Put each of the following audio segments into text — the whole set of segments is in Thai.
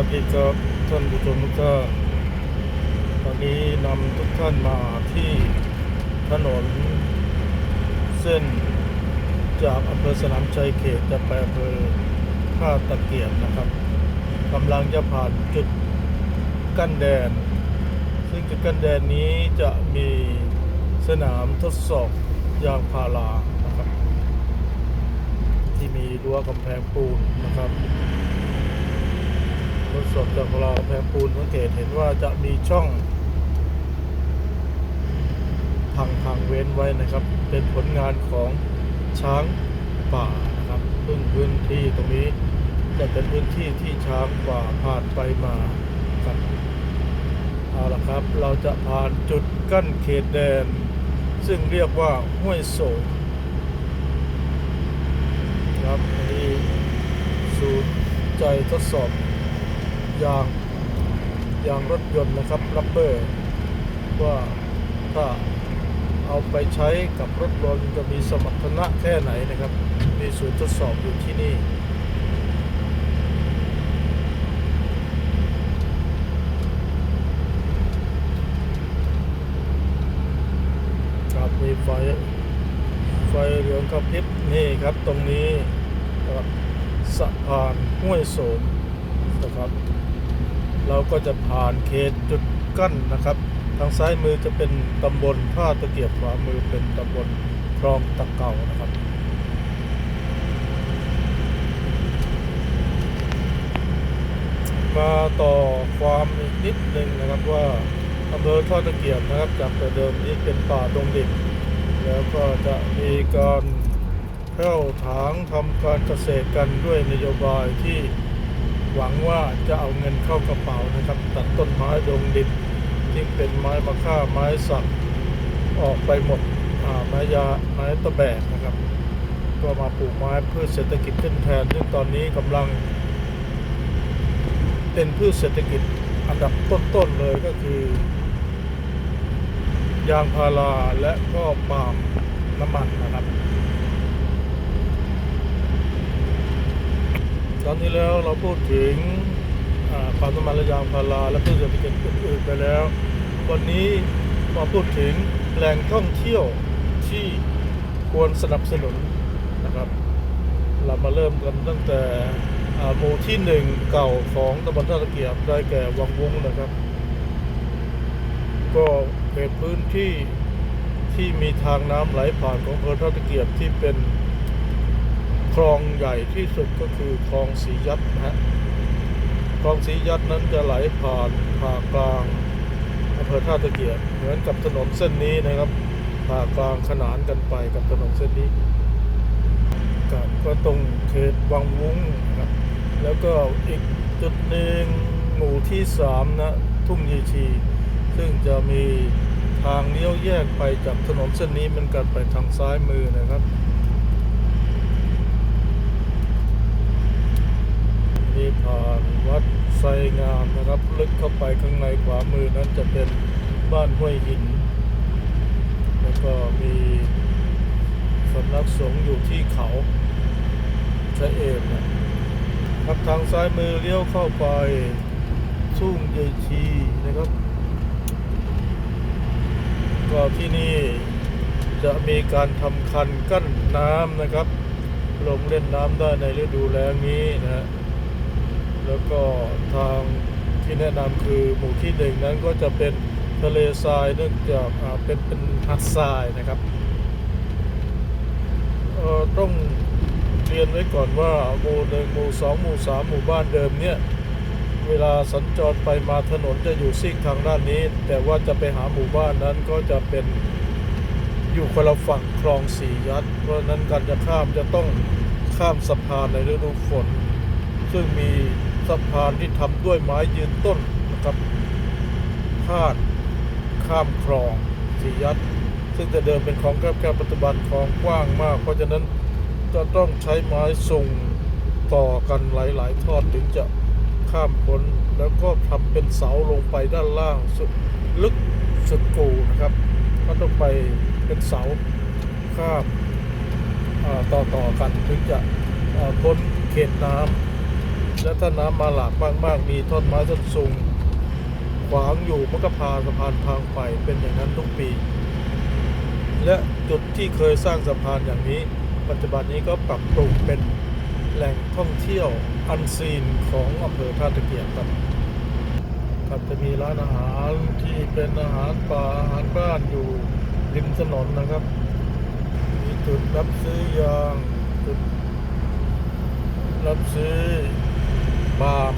วัสดีครับท่านผู้ชมทุกท่านตอนนี้นำทุกท่านมาที่ถนน เส้นจากอำเภอสนามชัยเขตจะไปอำเภอท่าตะเกียบนะครับกำลังจะผ่านจุดกั้นแดน ซึ่งจุดกั้นแดนนี้จะมีสนามทดสอบยางพารานะครับ ที่มีรั้วกำแพงปูนนะครับ ทดสอบจากเราแพงปูนสังเกตเห็นว่าจะมีช่องพังพังเว้นไว้นะครับ เป็นผลงานของช้างป่านะครับซึ่งพื้นที่ตรงนี้จะเป็นพื้นที่ที่ช้างป่าผ่านไปมาครับเอาละครับ เราจะผ่านจุดกั้นเขตแดน ซึ่งเรียกว่าห้วยโสงครับอันนี้ศูนย์ใจทดสอบ ยางยางรถยนต์นะครับรับเบอร์ว่าถ้าเอาไปใช้กับรถยนต์จะมีสมรรถนะแค่ไหนนะครับ มีศูนย์ทดสอบอยู่ที่นี่ครับมีไฟไฟเหลืองกระพริบนี่ครับตรงนี้นะครับสะพานห้วยโสมนะครับ เราก็จะผ่านเขตจุดกั้นนะครับ ทางซ้ายมือจะเป็นตำบลท่าตะเกียบขวามือเป็นตำบลคลองตะเก่านะครับมาต่อความอีกนิดหนึ่งนะครับว่าอำเภอท่าตะเกียบนะครับ จากแต่เดิมนี้เป็นป่าดงดิบแล้วก็จะมีการแผ่วถางทำการเกษตรกันด้วยนโยบายที่ หวังว่าจะเอาเงินเข้ากระเป๋านะครับ ตัดต้นไม้ดงดิบที่เป็นไม้มะค่าไม้สักออกไปหมดไม้ยาไม้ตะแบกนะครับ ก็มาปลูกไม้พืชเศรษฐกิจขึ้นแทนซึ่งตอนนี้กำลัง เป็นพืชเศรษฐกิจอันดับต้นๆเลยก็คือยางพาราและก็ปาล์มน้ำมันนะครับ อนที่แล้วเราพูดถึงความน้ำมันและยางพาราและพืชเศรษฐกิจอื่นๆไปแล้ว วันนี้มาพูดถึงแหล่งท่องเที่ยวที่ควรสนับสนุนนะครับ เรามาเริ่มกันตั้งแต่หมู่ที่หนึ่งเก่าของตำบลท่าตะเกียบได้แก่วังวงนะครับ ก็เป็นพื้นที่ที่มีทางน้ำไหลผ่านของอำเภอท่าตะเกียบที่เป็น ลองใหญ่ที่สุดก็คือคลองสียัดนะฮะคลองสียัดนั้นจะไหลผ่านผ่ากลางอำเภอท่าตะเกียบเหมือนกับถนนเส้นนี้นะครับผ่ากลางขนานกันไปกับถนนเส้นนี้กับก็ตรงเขตวังวุ้งนะครับแล้วก็อีกจุดหนึ่งหมู่ที่สามนะทุ่งยีชี ซึ่งจะมีทางเลี้ยวแยกไปจากถนนเส้นนี้มันกันไปทางซ้ายมือนะครับ นี่ผ่านวัดไซงามนะครับ ลึกเข้าไปข้างในขวามือนั้นจะเป็นบ้านห้วยหิน แล้วก็มีสำนักสงฆ์อยู่ที่เขาชะเอมนะครับทางซ้ายมือเลี้ยวเข้าไปทุ่งเยชีนะครับ ก็ที่นี่จะมีการทำคันกั้นน้ำนะครับ ลงเล่นน้ำได้ในฤดูแล้งนี้นะฮะ แล้วก็ทางที่แนะนำคือหมู่ที่หนึ่งนั้นก็จะเป็นทะเลทรายเนื่องจากเป็นเป็นหัดทรายนะครับต้องเรียนไว้ก่อนว่าหมู่หนึ่งหมู่สองหมู่สามหมู่บ้านเดิมเนี่ยเวลาสัญจรไปมาถนนจะอยู่ซีกทางด้านนี้ แต่ว่าจะไปหาหมู่บ้านนั้นก็จะเป็นอยู่คนละฝั่งคลองสี่ยัด เพราะนั้นการจะข้ามจะต้องข้ามสะพานในฤดูฝน ซึ่งมี สะพานที่ทำด้วยไม้ยืนต้นนะครับพาดข้ามคลองสี่ยัดซึ่งแต่เดิมเป็นคลองแคบๆปัจจุบันคลองกว้างมาก เพราะฉะนั้นจะต้องใช้ไม้ส่งต่อกันหลายๆ ทอดถึงจะข้ามพ้นแล้วก็ทำเป็นเสาลงไปด้านล่างสุดลึกสุดกูนะครับ ก็ต้องไปเป็นเสาข้ามอ่าต่อกันถึงจะพ้นเขตน้ำ และถ้าน้ำมาหลากมากๆ มีท่อนไม้ต้นสูงขวางอยู่มันก็พาสะพานทางไปเป็นอย่างนั้นทุกปี และจุดที่เคยสร้างสะพานอย่างนี้ ปัจจุบันนี้ก็ปรับปรุงเป็นแหล่งท่องเที่ยวอันซีนของอำเภอท่าตะเกียบครับครับจะมีร้านอาหารที่เป็นอาหารป่าอาหารบ้านอยู่ริมถนนนะครับ มีจุดรับซื้อยางจุดรับซื้อ บาล์ม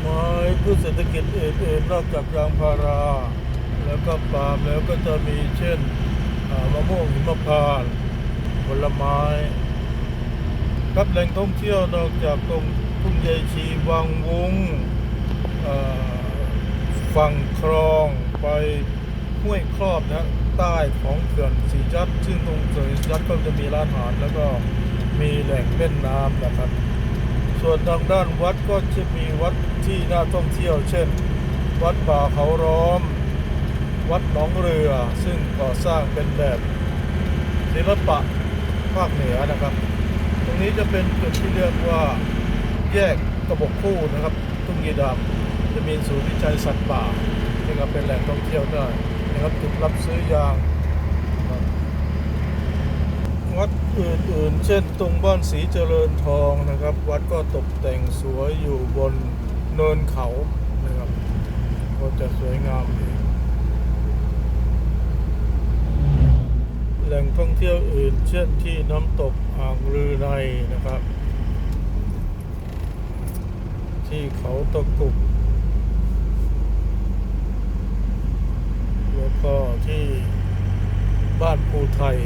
ไม้พืชเศรษฐกิจอื่นๆนอกจากยางพารา แล้วก็ปาล์มแล้วก็จะมีเช่นมะม่วงหิมพานต์ผลไม้ครับแหล่งท่องเที่ยวนอกจากตรงทุ่งใยชีวังวุงฝั่งคลองไปห้วยครอบนะ ใต้ของเขื่อนสีจัดซึ่งตรงเขื่อนสีจัดก็จะมีร้านอาหารแล้วก็มีแหล่งเล่นน้ำนะครับ ส่วนทางด้านวัดก็จะมีวัดที่น่าท่องเที่ยว เช่น วัดป่าเขาร้อม วัดหนองเรือ ซึ่งก่อสร้างเป็นแบบศิลปะภาคเหนือนะครับ ตรงนี้จะเป็นจุดที่เรียกว่าแยกกระบอกคู่นะครับ ทุ่งยีดำจะมีศูนย์วิจัยสัตว์ป่านะครับเป็นแหล่งท่องเที่ยวได้ นะครับจุดรับซื้อยางวัดอื่นๆ เช่นตรงบ้านศรีเจริญทองนะครับ วัดก็ตกแต่งสวยอยู่บนเนินเขานะครับ ก็จะสวยงามดีแหล่งท่องเที่ยวอื่น เช่นที่น้ำตกอ่างลือในนะครับ ที่เขาตะกุกแล้ว ก็ที่บ้านภูไทย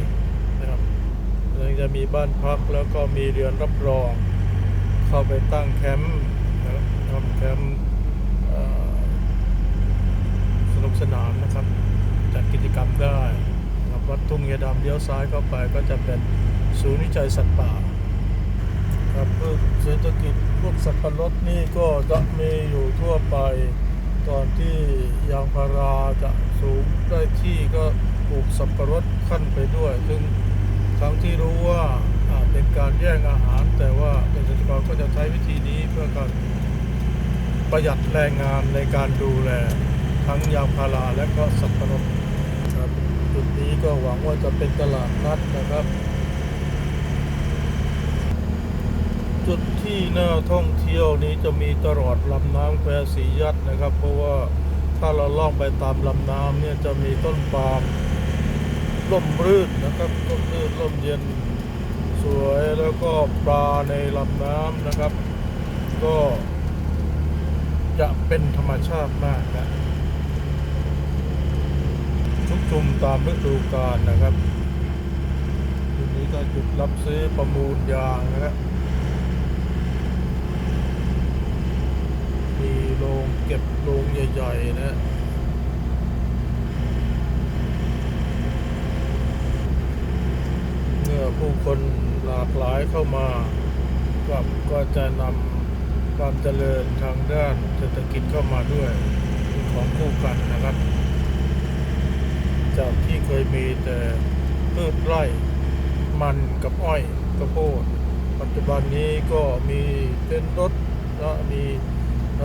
นะครับยังจะมีบ้านพักแล้วก็มีเรือนรับรอง เข้าไปตั้งแคมป์นะครับทำแคมป์สนุกสนานนะครับจัดกิจกรรมได้นะครับวัดทุ่งยาดำเลี้ยวซ้ายเข้าไปก็จะเป็นศูนย์วิจัยสัตว์ป่าครับเพืชเศรษฐกิจพวกสับปะรดนี่ก็จะมีอยู่ทั่วไป ตอนที่ยางพาราจะสูงได้ที่ก็ปลูกสับปะรดขั้นไปด้วยซึ่งทั้งที่รู้ว่าเป็นการแย่งอาหาร แต่ว่าเกษตรกรก็จะใช้วิธีนี้เพื่อการประหยัดแรงงานในการดูแล ทั้งยางพาราและก็สับปะรดครับจุดนี้ก็หวังว่าจะเป็นตลาดนัดนะครับ จุดที่น่าท่องเที่ยวนี้จะมีตลอดลำน้ำแควสียัดนะครับ เพราะว่าถ้าเราล่องไปตามลำน้ำเนี่ยจะมีต้นปาล์มร่มรื่นนะครับร่มรื่นร่มเย็นสวยแล้วก็ปลาในลำน้ำนะครับ ก็จะเป็นธรรมชาติมากนะชุกชุมตามฤดูกาลนะครับทีนี้ก็จุดรับซื้อประมูลยางนะครับ มีโรงเก็บโรงใหญ่ๆนะเมื่อผู้คนหลากหลายเข้ามาก็ก็จะนำความเจริญทางด้านเศรษฐกิจเข้ามาด้วยของคู่กันนะครับ จากที่เคยมีแต่พืชไร่มันกับอ้อยกระโพดปัจจุบันนี้ก็มีเต้นรถและมี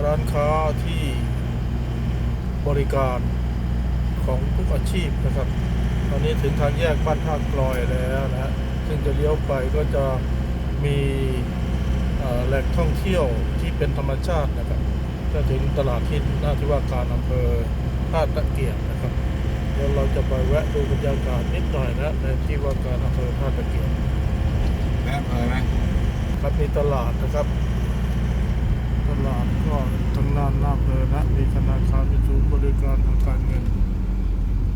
ร้านค้าที่บริการของทุกอาชีพนะครับ ตอนนี้ถึงทางแยกบ้านท่ากลอยแล้วนะฮะซึ่งจะเลี้ยวไปก็จะมีเอ่อแหล่งท่องเที่ยวที่เป็นธรรมชาตินะครับจะถึงตลาดที่หน้าที่ว่าการอำเภอท่าตะเกียบนะครับเดี๋ยวเราจะไปแวะดูบรรยากาศนิดหน่อยนะในที่ว่าการอำเภอท่าตะเกียบแม่อำเภอไหมครับมีตลาดนะครับต ลาดก็ทางด้านหน้าอำเภอนะมีธนาคารมีศูนย์บริการทางการเงิน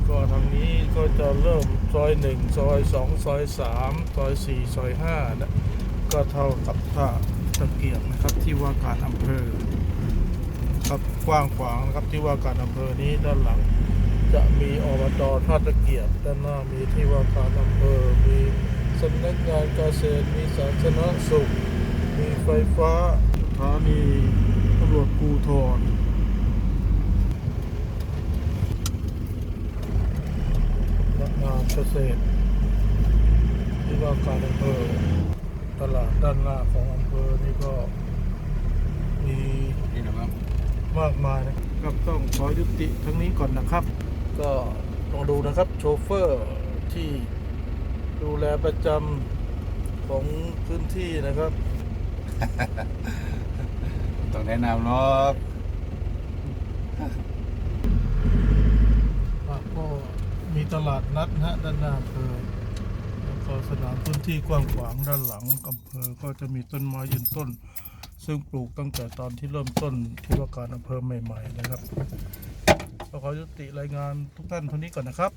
ก็ทางนี้ก็จะเริ่มซอยหนึ่งซอยสองซอยสามซอยสี่ซอยห้านะก็เท่ากับท่าตะเกียบนะครับที่ว่าการอำเภอครับกว้างขวางนะครับที่ว่าการอำเภอนี้ด้านหลัง จะมีอบตท่าตะเกียบด้านหน้ามีที่ว่าการอำเภอมีสำนักงานเกษตรมีสาธารณสุข มีไฟฟ้า ถานีตำรวจภูธรสำนักงานเกษตร ที่ว่าการอำเภอตลาดด้านหน้าของอำเภอนี่ก็มีนี่นะครับมากมายนะครับต้องขอยุติทั้งนี้ก่อนนะครับ ก็ลองดูนะครับโชเฟอร์ที่ดูแลประจำของพื้นที่นะครับ ต้องแนะนำเนาะอะก็มีตลาดนัดนะฮะด้านหน้าอำเภอแล้วก็สนามพื้นที่กว้างขวางด้านหลังอำเภอก็จะมีต้นไม้ยืนต้น ซึ่งปลูกตั้งแต่ตอนที่เริ่มต้นที่ว่าการอำเภอใหม่ ๆ นะครับก็ขอยุติรายงานทุกท่านเท่านี้ก่อนนะครับ